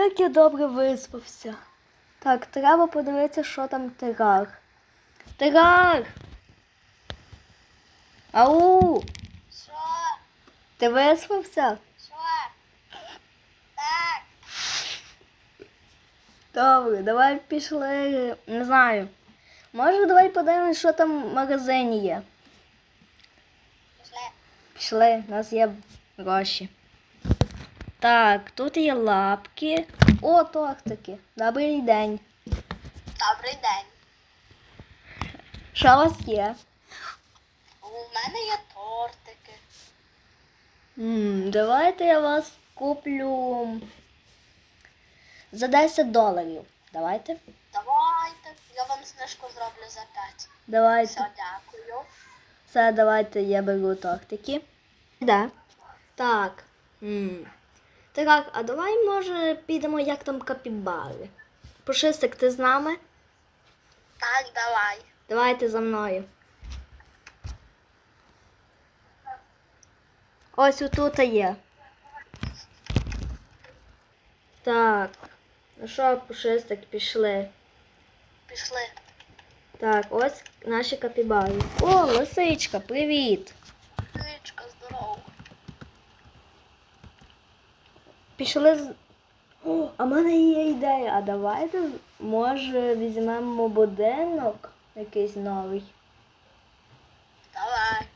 як я добре виспався. Так, треба подивитися, що там тигар. Тигар! Ау! Що? Ти виспався? Що? Так. Добре, давай пішли. Не знаю. Може, давай подивимось, що там в магазині є. Пішли. Пішли, у нас є гроші. Так, тут є лапки. О, тортики. Добрий день. Добрий день. Що у вас є? У мене є тортики. м давайте я вас куплю за 10 доларів. Давайте. Давайте. Я вам знижку зроблю за 5. Давайте. Все, дякую. Все, давайте я беру тортики. Да. Так. м Так, а давай, може, підемо, як там капібари. Пушистик, ти з нами? Так, давай. Давайте за мною. Ось отут є. Так. Ну що, пушистик, пішли. Пішли. Так, ось наші капібари. О, лисичка, привіт! Пішли з. О, а в мене є ідея. А давайте, може, візьмемо будинок якийсь новий. Давай.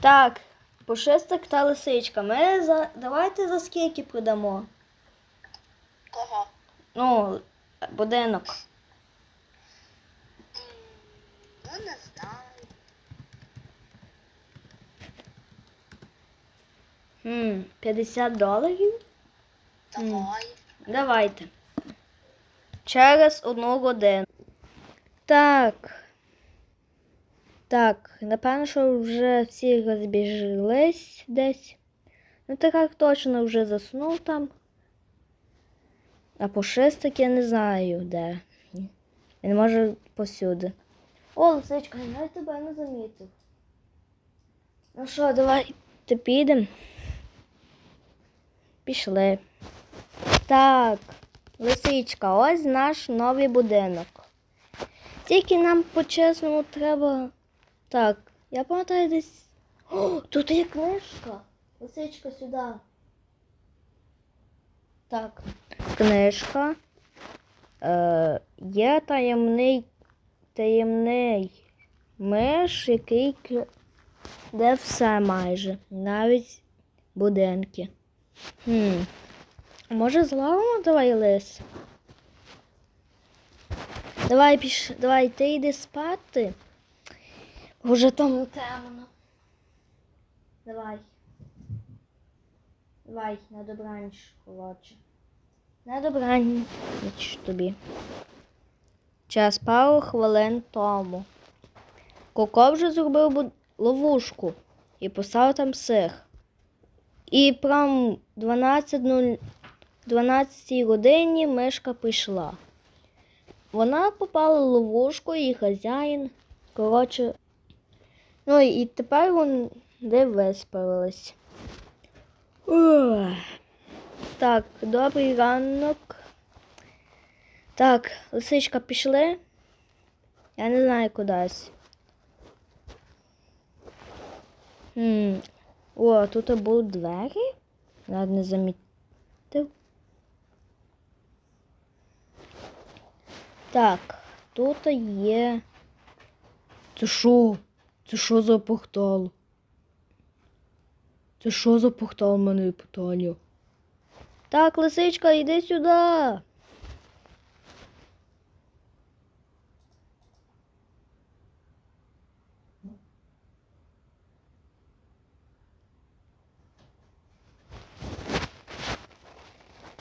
Так, пушистик та лисичка. Ми за... давайте за скільки продамо. Кого? Ну, будинок. Ну, не знаю. Хм, 50 доларів? Давай. Давайте. Через одну годину. Так. Так, напевно, що вже всі розбіжились десь. Ну, так як точно вже заснув там. А пушистик я не знаю де. Він може посюди. О, лисичка, я тебе не замітив. Ну що, давай ти підемо. Пішли. Так, лисичка, ось наш новий будинок. Тільки нам по-чесному треба. Так, я пам'ятаю десь. О, тут є книжка. Лисичка сюди. Так, книжка. Е, є таємний таємний миш, який де все майже, навіть будинки. Хм. Може зловимо давай лис? Давай піш... Давай ти йди спати. Уже там темно. Давай. Давай, на добраніч, холодче. На добраніч тобі. Час пару хвилин тому. Коко вже зробив ловушку і поставив там сир. І прям 12.00 12 годині мишка прийшла. Вона попала в ловушку і хазяїн. Коротше. Ну і тепер вони виспавились. Ух. Так, добрий ранок. Так, лисичка пішли. Я не знаю кудись. О, тут були двері. Навіть не замітив. Так, тут є. Це що? Це що за портал? Це що за портал мене питання? Так, лисичка, йди сюди.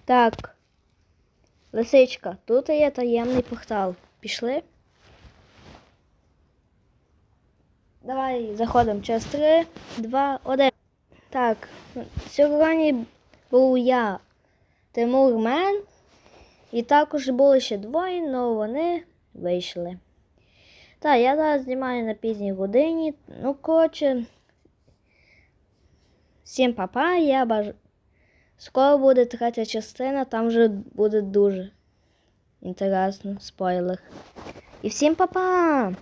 Так. Лисичка, тут є таємний портал. Пішли? Давай заходимо через 3, 2, 1. Так, сьогодні був я, Тимур Мен, і також були ще двоє, але вони вийшли. Так, я зараз знімаю на пізній годині. Ну, коротше, Всім папа, я бажаю. Скоро буде третя частина, там вже буде дуже інтересно, спойлер. І всім папа!